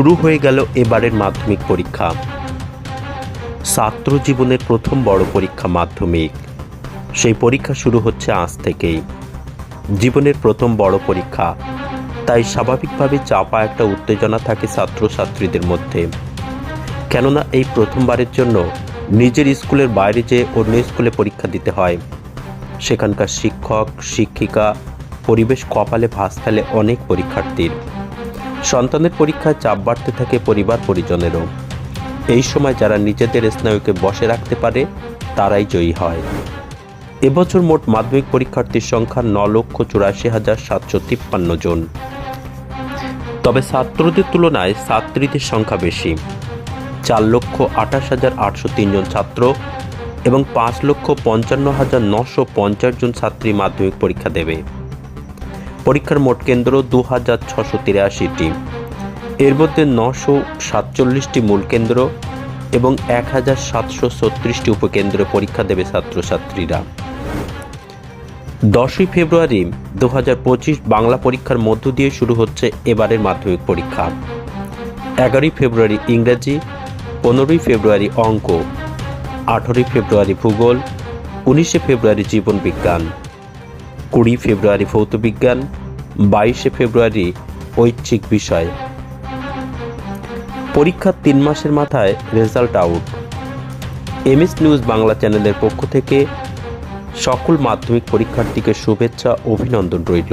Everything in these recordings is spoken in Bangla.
শুরু হয়ে গেল এবারের মাধ্যমিক পরীক্ষা। ছাত্র জীবনের প্রথম বড় পরীক্ষা মাধ্যমিক। সেই পরীক্ষা শুরু হচ্ছে আজ থেকেই। জীবনের প্রথম বড় পরীক্ষা। তাই স্বাভাবিকভাবে চাপা একটা উত্তেজনা থাকে ছাত্রছাত্রীদের মধ্যে। কেননা এই প্রথমবারের জন্য নিজের স্কুলের বাইরে যেয়ে অন্য স্কুলে পরীক্ষা দিতে হয়। সেখানকার শিক্ষক, শিক্ষিকা, পরিবেশ কপালে ভাস ফেলে অনেক পরীক্ষার্থীর। সন্তানের পরীক্ষায় চাপ বাড়তে থাকে পরিবার পরিজনেরও। এই সময় যারা নিজেদের স্নায়ুকে বসে রাখতে পারে, তারাই জয়ী হয়। এবছর মোট মাধ্যমিক পরীক্ষার্থীর সংখ্যা ন লক্ষ চুরাশি হাজার সাতশো তিপ্পান্ন জন। তবে ছাত্রদের তুলনায় ছাত্রীদের সংখ্যা বেশি। চার লক্ষ আঠাশ হাজার আটশো তিনজন ছাত্র এবং পাঁচ লক্ষ পঞ্চান্ন হাজার নশো পঞ্চাশ জন ছাত্রী মাধ্যমিক পরীক্ষা দেবে। পরীক্ষার মোট কেন্দ্র দু হাজার ছশো তিরাশিটি। এর মধ্যে নশো সাতচল্লিশটি মূল কেন্দ্র এবং এক হাজার সাতশো ছত্রিশটি উপকেন্দ্রে পরীক্ষা দেবে ছাত্রছাত্রীরা। দশই ফেব্রুয়ারি দু হাজার পঁচিশ বাংলা পরীক্ষার মধ্য দিয়ে শুরু হচ্ছে এবারের মাধ্যমিক পরীক্ষা। এগারোই ফেব্রুয়ারি ইংরেজি, পনেরোই ফেব্রুয়ারি অঙ্ক, আঠেরোই ফেব্রুয়ারি ভূগোল, উনিশে ফেব্রুয়ারি জীবন বিজ্ঞান কুড়ি ফেব্রুয়ারি ভৌতবিজ্ঞান বাইশে ফেব্রুয়ারি ঐচ্ছিক বিষয়। পরীক্ষার তিন মাসের মাথায় result out. MS news Bangla চ্যানেলের পক্ষ থেকে সকল মাধ্যমিক পরীক্ষার্থীকে শুভেচ্ছা, অভিনন্দন রইল।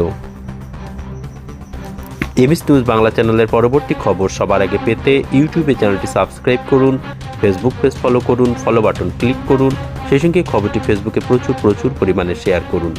এমএস নিউজ বাংলা চ্যানেলের পরবর্তী খবর সবার আগে পেতে ইউটিউবে চ্যানেলটি সাবস্ক্রাইব করুন, ফেসবুক পেজ ফলো করুন ফলো বাটন ক্লিক করুন, সেই সঙ্গে খবরটি ফেসবুকে প্রচুর প্রচুর পরিমাণে শেয়ার করুন।